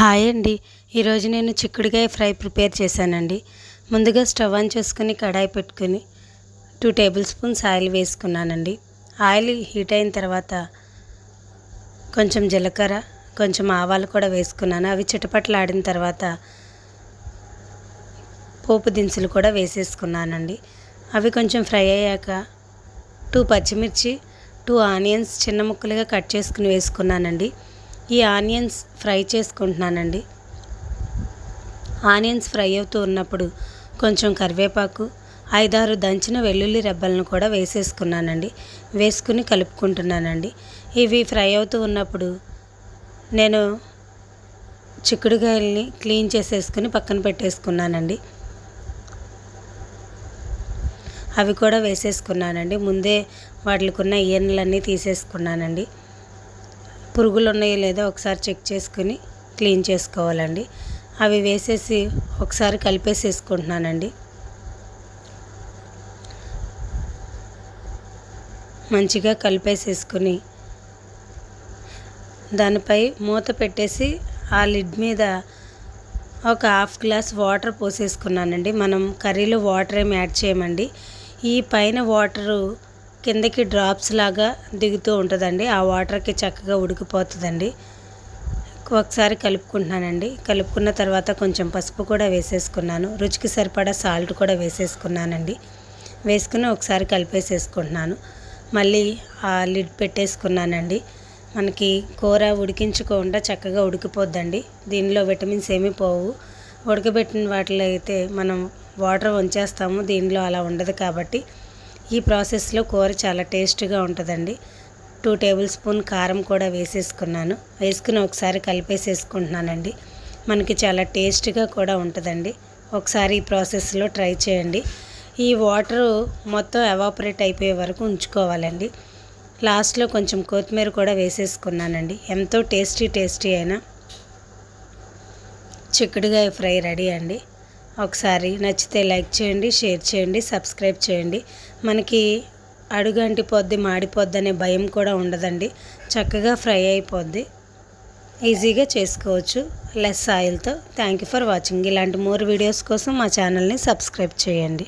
Hi అండి. ఈరోజు నేను చిక్కుడుకాయ ఫ్రై ప్రిపేర్ చేశానండి. ముందుగా స్టవ్ ఆన్ చేసుకుని కడాయి పెట్టుకుని టూ టేబుల్ స్పూన్స్ ఆయిల్ వేసుకున్నానండి. ఆయిల్ హీట్ అయిన తర్వాత కొంచెం జీలకర్ర కొంచెం ఆవాలు కూడా వేసుకున్నాను. అవి చిటపట్లాడిన తర్వాత పోపు దినుసులు కూడా వేసేసుకున్నానండి. అవి కొంచెం ఫ్రై అయ్యాక టూ పచ్చిమిర్చి టూ ఆనియన్స్ చిన్న ముక్కలుగా కట్ చేసుకుని వేసుకున్నానండి. ఈ ఆనియన్స్ ఫ్రై చేసుకుంటున్నానండి. ఆనియన్స్ ఫ్రై అవుతూ ఉన్నప్పుడు కొంచెం కరివేపాకు ఐదారు దంచిన వెల్లుల్లి రెబ్బలను కూడా వేసేసుకున్నానండి. వేసుకుని కలుపుకుంటున్నానండి. ఇవి ఫ్రై అవుతూ ఉన్నప్పుడు నేను చిక్కుడుకాయల్ని క్లీన్ చేసేసుకుని పక్కన పెట్టేసుకున్నానండి. అవి కూడా వేసేసుకున్నానండి. ముందే వాటికి ఉన్న ఈయనలన్నీ తీసేసుకున్నానండి. పురుగులు ఉన్నాయో లేదో ఒకసారి చెక్ చేసుకుని క్లీన్ చేసుకోవాలండి. అవి వేసేసి ఒకసారి కలిపేసేసుకుంటున్నానండి. మంచిగా కలిపేసేసుకుని దానిపై మూత పెట్టేసి ఆ లిడ్ మీద ఒక హాఫ్ గ్లాస్ వాటర్ పోసేసుకున్నానండి. మనం కర్రీలో వాటర్ ఏమి యాడ్ చేయమండి. ఈ పైన వాటరు కిందకి డ్రాప్స్ లాగా దిగుతూ ఉంటుందండి. ఆ వాటర్కి చక్కగా ఉడికిపోతుందండి. ఒకసారి కలుపుకుంటున్నానండి. కలుపుకున్న తర్వాత కొంచెం పసుపు కూడా వేసేసుకున్నాను. రుచికి సరిపడా సాల్ట్ కూడా వేసేసుకున్నానండి. వేసుకుని ఒకసారి కలిపేసేసుకుంటున్నాను. మళ్ళీ ఆ లిడ్ పెట్టేసుకున్నానండి. మనకి కూర ఉడికించకుండా చక్కగా ఉడికిపోద్దండి. దీనిలో విటమిన్స్ ఏమీ పోవు. ఉడకబెట్టిన వాటిలో అయితే మనం వాటర్ వంచేస్తాము. దీనిలో అలా ఉండదు కాబట్టి ఈ ప్రాసెస్లో కూర చాలా టేస్ట్గా ఉంటుందండి. టూ టేబుల్ స్పూన్ కారం కూడా వేసేసుకున్నాను. వేసుకుని ఒకసారి కలిపేసేసుకుంటున్నానండి. మనకి చాలా టేస్ట్గా కూడా ఉంటుందండి. ఒకసారి ఈ ప్రాసెస్లో ట్రై చేయండి. ఈ వాటరు మొత్తం ఎవాపరేట్ అయిపోయే వరకు ఉంచుకోవాలండి. లాస్ట్లో కొంచెం కొత్తిమీర కూడా వేసేసుకున్నానండి. ఎంతో టేస్టీ టేస్టీ అయినా చిక్కుడుగా ఫ్రై రెడీ అండి. ఒకసారి నచ్చితే లైక్ చేయండి షేర్ చేయండి సబ్స్క్రైబ్ చేయండి. మనకి అడుగంటి పొద్ది మాడిపోద్ది అనే భయం కూడా ఉండదండి. చక్కగా ఫ్రై అయిపోద్ది. ఈజీగా చేసుకోవచ్చు. లెస్ ఆయిల్తో. Thank you for watching. ఇలాంటి మోర్ వీడియోస్ కోసం మా ఛానల్ని సబ్స్క్రైబ్ చేయండి.